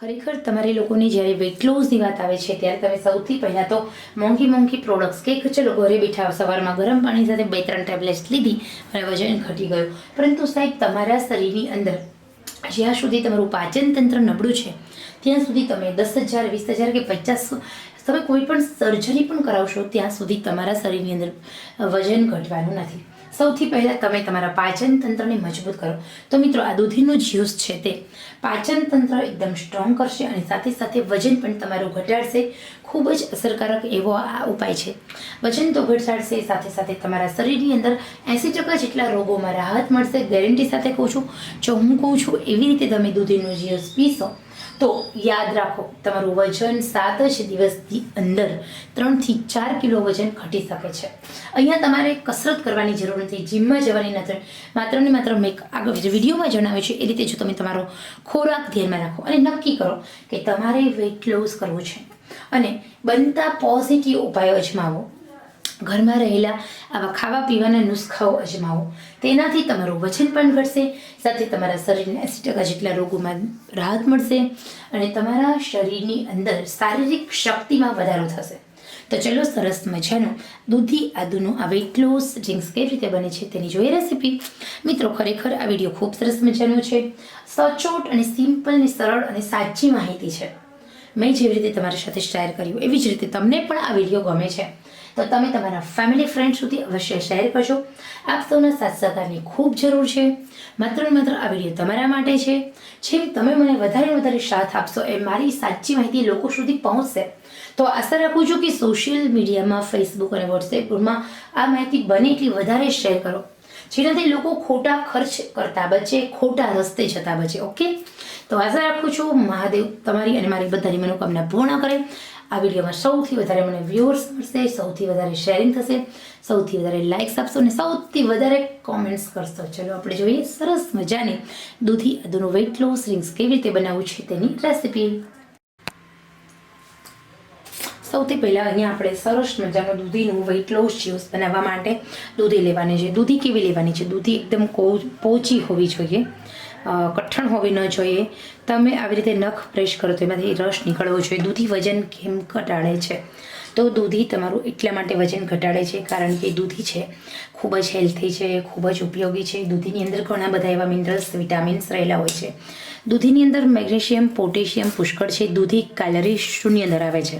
ખરેખર તમારે લોકોની જ્યારે વેટ લોસની વાત આવે છે, ત્યારે તમે સૌથી પહેલાં તો મોંઘી મોંઘી પ્રોડક્ટ્સ કે ચલો ઘરે બેઠા સવારમાં ગરમ પાણી સાથે બે ત્રણ ટેબ્લેટ્સ લીધી અને વજન ઘટી ગયું. પરંતુ સાહેબ, તમારા શરીરની અંદર જ્યાં સુધી તમારું પાચન તંત્ર નબળું છે, ત્યાં સુધી તમે દસ હજાર, વીસ હજાર કે પચાસ તમે કોઈ પણ સર્જરી પણ કરાવશો, ત્યાં સુધી તમારા શરીરની અંદર વજન ઘટવાનું નથી. સૌથી પહેલાં તમે તમારા પાચન તંત્રને મજબૂત કરો. તો મિત્રો, આ દૂધીનું જ્યુસ છે તે. પાચન તંત્ર એકદમ સ્ટ્રોંગ કરશે અને સાથે સાથે વજન પણ તમારું ઘટાડશે. ખૂબ જ અસરકારક એવો આ ઉપાય છે. વજન તો ઘટાડશે, સાથે સાથે તમારા શરીરની અંદર એંસી ટકા જેટલા રોગોમાં રાહત મળશે. ગેરંટી સાથે કહું છું, જો હું કહું છું, એવી રીતે તમે દૂધીનું જ્યુસ પીશો તો યાદ રાખો, તમારું વજન સાત જ દિવસની અંદર ત્રણથી ચાર કિલો વજન ઘટી શકે છે. અહીંયા તમારે કસરત કરવાની જરૂર નથી, જીમમાં જવાની નથી. માત્ર ને માત્ર મેં આગળ વિડીયોમાં જણાવ્યું છે, એ રીતે જો તમે તમારો ખોરાક ધ્યાનમાં રાખો અને નક્કી કરો કે તમારે વેઇટ લોસ કરવું છે. અને બનતા પોઝિટિવ ઉપાયો અજમાવો. ઘરમાં રહેલા આવા ખાવા પીવાના નુસ્ખાઓ અજમાવો. તેનાથી તમારું વજન પણ ઘટશે, સાથે તમારા શરીરને એંસી ટકા જેટલા રોગોમાં રાહત મળશે અને તમારા શરીરની અંદર શારીરિક શક્તિમાં વધારો થશે. તો ચલો સરસ મજાનું દૂધી આદુનું આ વેટ લોસ ડ્રિંક્સ કેવી રીતે બને છે તેની જોઈએ રેસીપી મિત્રો, ખરેખર આ વીડિયો ખૂબ સરસ મજાનો છે. સચોટ અને સિમ્પલ ને સરળ અને સાચી માહિતી છે. મેં જેવી રીતે તમારી સાથે શેર કર્યું, એવી જ રીતે તમને પણ આ વીડિયો ગમે છે. તો તમે તમારા ફેમિલી ફ્રેન્ડ સુધી અવશ્ય શેર કરજો. આપ સૌના સાથ સહકારની ખૂબ જરૂર છે. માત્ર ને માત્ર આ વીડિયો તમારા માટે છે. જેમ તમે મને વધારે વધારે સાથ આપશો એ મારી સાચી માહિતી લોકો સુધી પહોંચશે. તો આશા રાખું છું કે સોશિયલ મીડિયામાં ફેસબુક અને વોટ્સએપ ગ્રુપમાં આ માહિતી બને એટલી વધારે શેર કરો. જેનાથી લોકો ખોટા ખર્ચ કરતા બચે, ખોટા રસ્તે જતા બચે ઓકે તો આશા રાખું છું મહાદેવ તમારી અને મારી બધાની મનોકામના પૂર્ણ કરે. આ વિડીયોમાં સૌથી વધારે મને વ્યૂઅર્સ મળશે સૌથી વધારે શેરિંગ થશે સૌથી વધારે લાઇક્સ આપશો અને સૌથી વધારે કોમેન્ટ્સ કરશો ચલો આપણે જોઈએ સરસ મજાની દૂધી આદુનું વેઇટ લોસ રિંગ્સ કેવી રીતે બનાવવું છે તેની રેસિપી સૌથી પહેલાં અહીંયા આપણે સરસ મજાનું દૂધીનું વેઇટ લોસ જ્યુસ બનાવવા માટે દૂધી લેવાની છે દૂધી કેવી લેવાની છે દૂધી એકદમ પોચી હોવી જોઈએ કઠણ હોવી ન જોઈએ. તમે આવી રીતે નખ પ્રેસ કરો તો એમાંથી રસ નીકળવો જોઈએ. દૂધી વજન કેમ ઘટાડે છે? તો દૂધી તમારું એટલા માટે વજન ઘટાડે છે કારણ કે દૂધી છે, ખૂબ જ હેલ્થી છે, ખૂબ જ ઉપયોગી છે. દૂધીની અંદર ઘણા બધા એવા મિનરલ્સ વિટામિન્સ રહેલા હોય છે. દૂધીની અંદર મેગ્નેશિયમ, પોટેશિયમ, પુષ્કળ છે. દૂધી કેલરી શૂન્ય ધરાવે છે.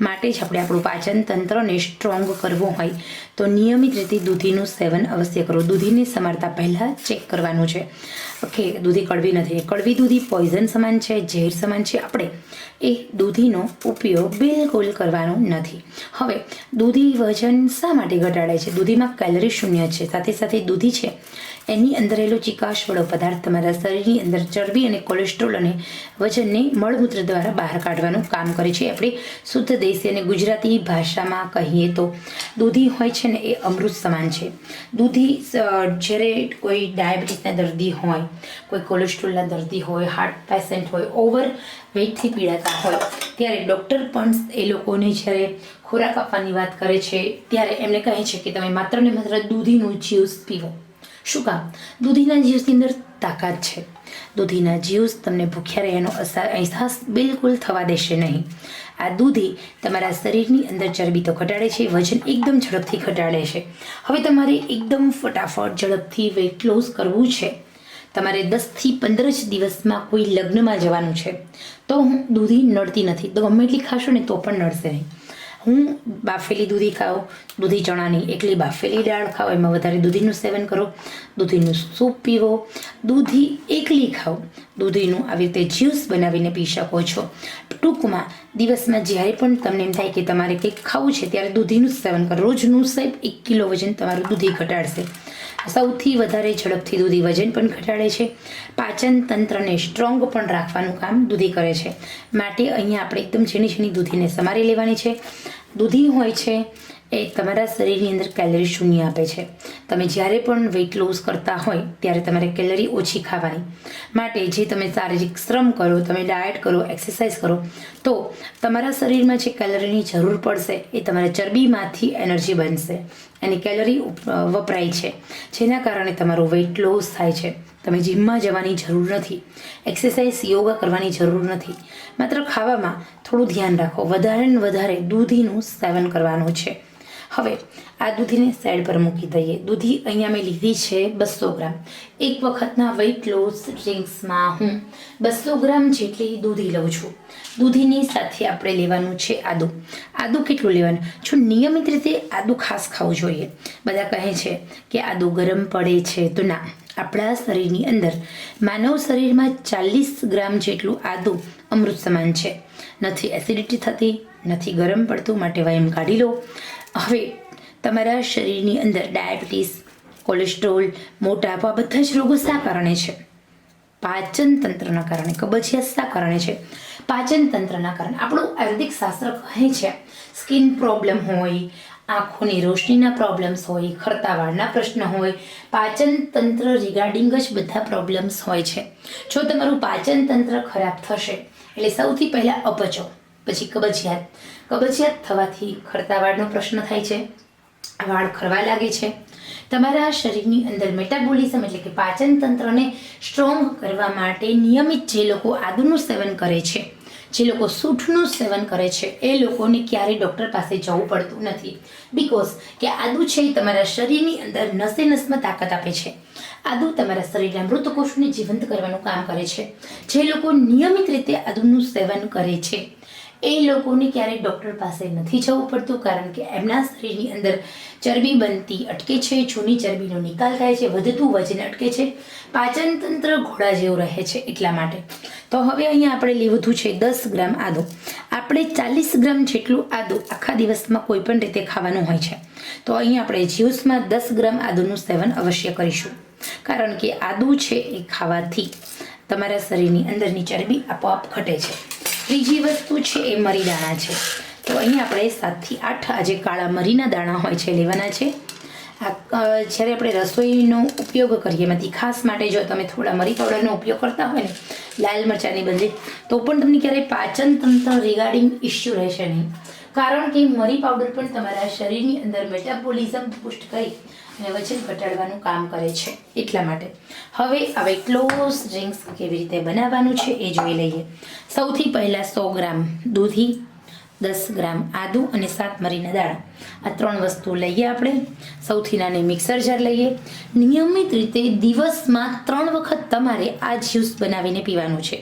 માટે જ આપણે આપણું પાચન તંત્રને સ્ટ્રોંગ કરવું હોય તો નિયમિત રીતે દૂધીનું સેવન અવશ્ય કરો. દૂધીને સમારતા પહેલાં ચેક કરવાનું છે. ઓકે, દૂધી કડવી નથી. કડવી દૂધી પોઈઝન સમાન છે, ઝેર સમાન છે. આપણે એ દૂધીનો ઉપયોગ બિલકુલ કરવાનો નથી. હવે, દૂધી વજન શા માટે ઘટાડે છે? દૂધીમાં કેલરી શૂન્ય છે. સાથે સાથે દૂધી છે. એની અંદર રહેલો ચિકાશવાળો પદાર્થ તમારા શરીરની અંદર ચરબી અને કોલેસ્ટ્રોલ અને વજનને મળમૂત્ર દ્વારા બહાર કાઢવાનું કામ કરે છે. આપણે શુદ્ધ દેશી અને ગુજરાતી ભાષામાં કહીએ તો દૂધી હોય છે ને એ અમૃત સમાન છે. દૂધી જ્યારે કોઈ ડાયાબિટીસના દર્દી હોય, કોઈ કોલેસ્ટ્રોલના દર્દી હોય હાર્ટ પેશન્ટ હોય ઓવર વેઇટથી પીડાતા હોય, ત્યારે ડૉક્ટર પણ એ લોકોને જ્યારે ખોરાક આપવાની વાત કરે છે, ત્યારે એમને કહે છે કે તમે માત્ર ને માત્ર દૂધીનું જ્યુસ પીવો. શું કામ? દૂધીના જ્યુસની અંદર તાકાત છે. દૂધીના જ્યુસ તમને ભૂખ્યા રહેવાનો અહેસાસ બિલકુલ થવા દેશે નહીં. આ દૂધી તમારા શરીરની અંદર ચરબી તો ઘટાડે છે, વજન એકદમ ઝડપથી ઘટાડે છે. હવે તમારે એકદમ ફટાફટ ઝડપથી વેઇટ લોસ કરવું છે. તમારે દસથી પંદર જ દિવસમાં કોઈ લગ્નમાં જવાનું છે. તો હું દૂધી નડતી નથી. તો ગમે એટલી ખાશો ને તો પણ નડશે નહીં. હું બાફેલી દૂધી ખાઓ દૂધી ચણાની એકલી બાફેલી દાળ ખાઓ એમાં વધારે દૂધીનું સેવન કરો, દૂધીનું સૂપ પીવો, દૂધી એકલી ખાઓ દૂધીનું આવી રીતે જ્યુસ બનાવીને પી શકો છો. ટૂંકમાં દિવસમાં જ્યારે પણ તમને એમ થાય કે તમારે કંઈક ખાવું છે, ત્યારે દૂધીનું જ સેવન કરો. રોજનું સાહેબ એક કિલો વજન તમારું દૂધી ઘટાડશે. સૌથી વધારે ઝડપથી દૂધી વજન પણ ઘટાડે છે. પાચન તંત્રને સ્ટ્રોંગ પણ રાખવાનું કામ દૂધી કરે છે. માટે અહીંયા આપણે એકદમ ઝીણી ઝીણી દૂધીને સમારી લેવાની છે. દૂધી હોય છે એ તમારા શરીરની અંદર કેલરી શૂન્ય આપે છે. તમે જ્યારે પણ વેઇટ લોસ કરતા હોય, ત્યારે તમારે કેલરી ઓછી ખાવાની. માટે જે તમે શારીરિક શ્રમ કરો, તમે ડાયટ કરો એક્સરસાઇઝ કરો, તો તમારા શરીરમાં જે કેલરીની જરૂર પડશે, એ તમારા ચરબીમાંથી એનર્જી બનશે. એની કેલરી વપરાય છે. જેના કારણે તમારું વેઇટ લોસ થાય છે. તમે જીમમાં જવાની જરૂર નથી. એક્સરસાઇઝ યોગા કરવાની જરૂર નથી. માત્ર ખાવામાં થોડું ધ્યાન રાખો. વધારે ને વધારે દૂધીનું સેવન કરવાનું છે. હવે, આ દૂધીને સાઈડ પર મૂકી દઈએ. દૂધી અહીંયા મેં લીધી છે બસો ગ્રામ. એક વખતના વેઇટ લોસ ડ્રિંક્સમાં હું બસો ગ્રામ જેટલી દૂધી લઉં છું. દૂધીની સાથે આપણે લેવાનું છે આદુ. આદુ કેટલું લેવાનું? જો નિયમિત રીતે આદુ ખાસ ખાવું જોઈએ. બધા કહે છે કે આદુ ગરમ પડે છે, તો ના. આપણા શરીરની અંદર માનવ શરીરમાં ચાલીસ ગ્રામ જેટલું આદુ અમૃત સમાન છે. નથી એસિડિટી થતી, નથી ગરમ પડતું, માટે વાયમ કાઢી લો. હવે તમારા શરીરની અંદર ડાયાબિટીસ, કોલેસ્ટ્રોલ મોટાપા બધા જ રોગો શા કારણે છે? પાચન તંત્રના કારણે, કબજિયાત શા કારણે છે? પાચન તંત્રના કારણે. આપણું આયુર્વેદિક શાસ્ત્ર કહે છે, સ્કિન પ્રોબ્લેમ હોય, આંખોની રોશનીના પ્રોબ્લેમ્સ હોય ખરતા વાળના પ્રશ્ન હોય, પાચન તંત્ર રિગાર્ડિંગ જ બધા પ્રોબ્લેમ્સ હોય છે. જો તમારું પાચન તંત્ર ખરાબ થશે, એટલે સૌથી પહેલાં અપચો. પછી કબજિયાત. કબજિયાત થવાથી ખરતા વાળનો પ્રશ્ન થાય છે. વાળ ખરવા લાગે છે. તમારા શરીરની અંદર મેટાબોલિઝમ એટલે કે પાચન તંત્રને સ્ટ્રોંગ કરવા માટે નિયમિત જે લોકો આદુનું સેવન કરે છે, જે લોકો સૂંઠનું સેવન કરે છે, એ લોકોને ક્યારેય ડૉક્ટર પાસે જવું પડતું નથી. બિકોઝ કે આદુ છે એ તમારા શરીરની અંદર નસે નસમાં તાકાત આપે છે. આદુ તમારા શરીરના મૃત કોષોને જીવંત કરવાનું કામ કરે છે. જે લોકો નિયમિત રીતે આદુનું સેવન કરે છે. એ લોકોને ક્યારેય ડૉક્ટર પાસે નથી જવું પડતું કારણ કે એમના શરીરની અંદર ચરબી બનતી અટકે છે, જૂની ચરબીનો નિકાલ થાય છે, વધતું વજન અટકે છે પાચન તંત્ર ઘોડા જેવું રહે છે એટલા માટે. તો હવે અહીંયા આપણે લીધું છે દસ ગ્રામ આદુ. આપણે ચાલીસ ગ્રામ જેટલું આદુ આખા દિવસમાં કોઈ પણ રીતે ખાવાનું હોય છે. તો અહીંયા આપણે જ્યુસમાં દસ ગ્રામ આદુનું સેવન અવશ્ય કરીશું. કારણ કે આદુ છે એ ખાવાથી તમારા શરીરની અંદરની ચરબી આપોઆપ ઘટે છે. ત્રીજી વસ્તુ છે એ મરી દાણા છે. તો અહીંયા આપણે સાતથી આઠ આજે કાળા મરીના દાણા હોય છે લેવાના છે. આ જ્યારે આપણે રસોઈનો ઉપયોગ કરીએ, એમાંથી ખાસ માટે જો તમે થોડા મરી પાવડરનો ઉપયોગ કરતા હોય ને, લાલ મરચાંની બદલે, તો પણ તમને ક્યારેય પાચન તંત્ર રિગાર્ડિંગ ઇસ્યુ રહેશે નહીં. કારણ કે મરી પાવડર પણ તમારા શરીરની અંદર મેટાબોલિઝમ બુસ્ટ કરી અને વજન ઘટાડવાનું કામ કરે છે. એટલા માટે. હવે હવે ક્લોઝ ડ્રિંક્સ કેવી રીતે બનાવવાનું છે એ જોઈ લઈએ. સૌથી પહેલાં સો ગ્રામ દૂધી, દસ ગ્રામ આદુ અને સાત મરીના દાણા. આ ત્રણ વસ્તુ લઈએ આપણે. સૌથી નાની મિક્સર જાર લઈએ. નિયમિત રીતે દિવસમાં ત્રણ વખત તમારે આ જ્યુસ બનાવીને પીવાનું છે.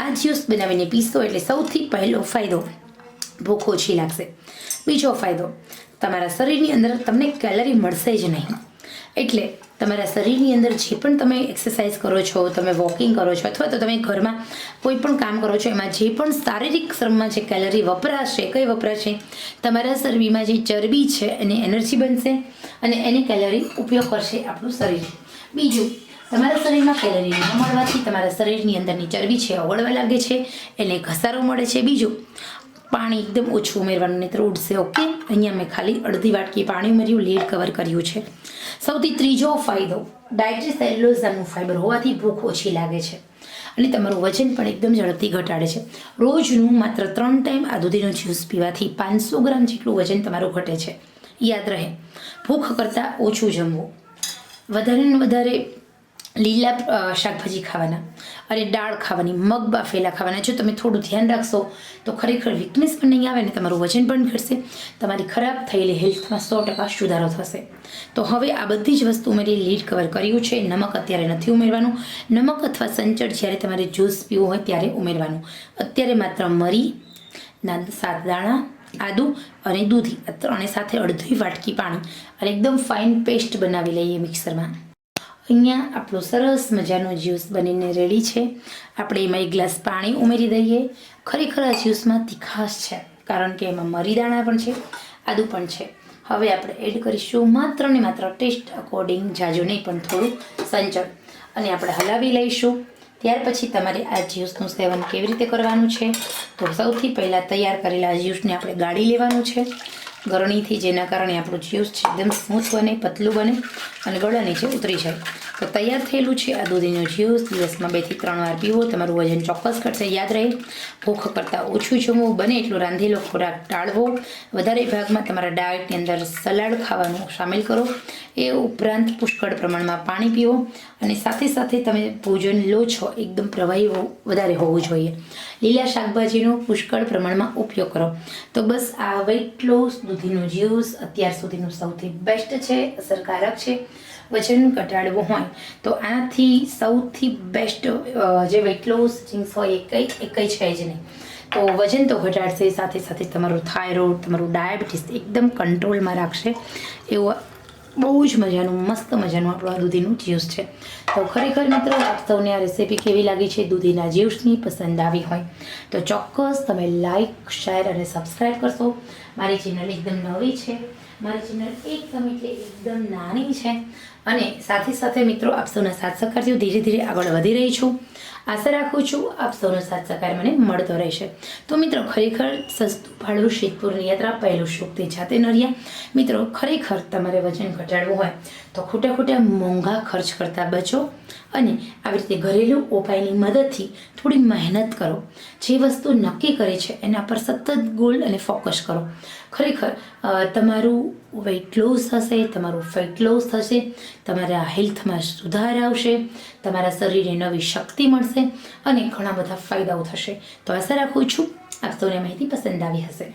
આ જ્યુસ બનાવીને પીશો એટલે સૌથી પહેલો ફાયદો ભૂખ ઓછી લાગશે. બીજો ફાયદો, તમારા શરીરની અંદર તમને કેલરી મળશે જ નહીં. એટલે તમારા શરીરની અંદર જે પણ તમે એક્સરસાઇઝ કરો છો, તમે વોકિંગ કરો છો, અથવા તો તમે ઘરમાં કોઈ પણ કામ કરો છો, એમાં જે પણ શારીરિક શ્રમમાં જે કેલરી વપરાશે, કઈ વપરાશે, તમારા શરીરમાં જે ચરબી છે, એની એનર્જી બનશે અને એની કેલરી ઉપયોગ કરશે આપણું શરીર. બીજું, તમારા શરીરમાં કેલરી ન મળવાથી તમારા શરીરની અંદરની ચરબી છે, ઓગળવા લાગે છે, એને ઘસારો મળે છે. બીજું પાણી એકદમ ઓછું ઉમેરવાનું નહીં ઉડશે ઓકે અહીંયા મેં ખાલી અડધી વાટકી પાણી ઉમેર્યું લીડ કવર કર્યું છે. સૌથી ત્રીજો ફાયદો ડાયટ્રી સેલ્યુલોઝાનું ફાઈબર હોવાથી ભૂખ ઓછી લાગે છે અને તમારું વજન પણ એકદમ ઝડપથી ઘટાડે છે. રોજનું માત્ર ત્રણ ટાઈમ આ દૂધીનો જ્યુસ પીવાથી પાંચસો ગ્રામ જેટલું વજન તમારું ઘટે છે. યાદ રહે, ભૂખ કરતાં ઓછું જમવું. વધારે ને વધારે લીલા શાકભાજી ખાવાના અને દાળ ખાવાની મગ બાફેલા ખાવાના. જો તમે થોડું ધ્યાન રાખશો, તો ખરેખર વીકનેસ પણ નહીં આવે ને તમારું વજન પણ ઘટશે. તમારી ખરાબ થયેલી હેલ્થમાં સો ટકા સુધારો થશે. તો હવે આ બધી જ વસ્તુ મેં લીડ કવર કર્યું છે. નમક અત્યારે નથી ઉમેરવાનું. નમક અથવા સંચળ જ્યારે તમારે જ્યુસ પીવું હોય ત્યારે ઉમેરવાનું. અત્યારે માત્ર મરી, ના, સાત દાણા, આદું અને દૂધી ત્રણે સાથે અડધી વાટકી પાણી. અને એકદમ ફાઇન પેસ્ટ બનાવી લઈએ મિક્સરમાં અહીંયા આપણું સરસ મજાનો જ્યુસ બનીને રેડી છે. આપણે એમાં એક ગ્લાસ પાણી ઉમેરી દઈએ. ખરેખર આ જ્યુસમાં તીખાશ છે, કારણ કે એમાં મરી દાણા પણ છે, આદુ પણ છે. હવે આપણે એડ કરીશું માત્ર ને માત્ર ટેસ્ટ અકોર્ડિંગ જાજુ નહીં, પણ થોડું સંચળ. અને આપણે હલાવી લઈશું. ત્યાર પછી તમારે આ જ્યુસનું સેવન કેવી રીતે કરવાનું છે? તો સૌથી પહેલાં તૈયાર કરેલા જ્યુસને આપણે ગાળી લેવાનું છે. ગરણીથી જેના કારણે આપણું જ્યુસ છે એકદમ સ્મૂથ બને, પતલું બને અને ગળા નીચે ઉતરી જાય. તો તૈયાર થયેલું છે આ દૂધીનો જ્યુસ. દિવસમાં બેથી ત્રણ વાર પીવો, તમારું વજન ચોક્કસ કરશે યાદ રહે, ભૂખ કરતાં ઓછું જમવું બને એટલું રાંધેલો ખોરાક ટાળવો. વધારે ભાગમાં તમારા ડાયટની અંદર સલાડ ખાવાનું સામેલ કરો. એ ઉપરાંત પુષ્કળ પ્રમાણમાં પાણી પીવો અને સાથે સાથે તમે ભોજન લો છો. એકદમ પ્રવાહી વધારે હોવું જોઈએ. લીલા શાકભાજીનો પુષ્કળ પ્રમાણમાં ઉપયોગ કરો. તો બસ આ વેઇટ લોસ દૂધીનો જ્યુસ અત્યાર સુધીનું સૌથી બેસ્ટ છે, અસરકારક છે. વજન ઘટાડવું હોય, તો આનાથી સૌથી બેસ્ટ જે વેઇટ લોસ જીન્સ હોય એ કંઈ એ કંઈ છે જ નહીં. તો વજન તો ઘટાડશે, સાથે સાથે તમારું થાઇરોઇડ તમારું ડાયાબિટીસ એકદમ કંટ્રોલમાં રાખશે. એવું બહુ જ મજાનું, મસ્ત મજાનું આપણું આ દૂધીનું જ્યુસ છે. તો ખરેખર મિત્રો, આપ સૌને આ રેસીપી કેવી લાગી છે? દૂધીના જ્યુસની પસંદ આવી હોય, તો ચોક્કસ તમે લાઇક શેર અને સબસ્ક્રાઈબ કરશો. મારી ચેનલ એકદમ નવી છે. મારી ચેનલ એકદમ એટલે એકદમ નાની છે અને સાથે સાથે મિત્રો આપ સૌના સાથ સહકારથી હું ધીરે ધીરે આગળ વધી રહી છું. આશા રાખું છું આપ સૌનો સાથ સહકાર મને મળતો રહેશે. તો મિત્રો, ખરેખર સસ્તું ભાડું શીતપુરની યાત્રા પહેલું તે જાતે નરિયા મિત્રો, ખરેખર તમારે વજન ઘટાડવું હોય તો ખોટા ખોટા મોંઘા ખર્ચ કરતા બચો અને આવી રીતે ઘરેલું ઉપાયની મદદથી થોડી મહેનત કરો. જે વસ્તુ નક્કી કરી છે એના પર સતત ગોલ અને ફોકસ કરો. ખરેખર તમારું વેઇટ લોસ થશે તમારું ફેટ લોસ થશે, તમારા હેલ્થમાં સુધાર આવશે, તમારા શરીરને નવી શક્તિ મળશે અને ઘણા બધા ફાયદાઓ થશે. તો આશા રાખું છું આપ સૌને માહિતી પસંદ આવી હશે.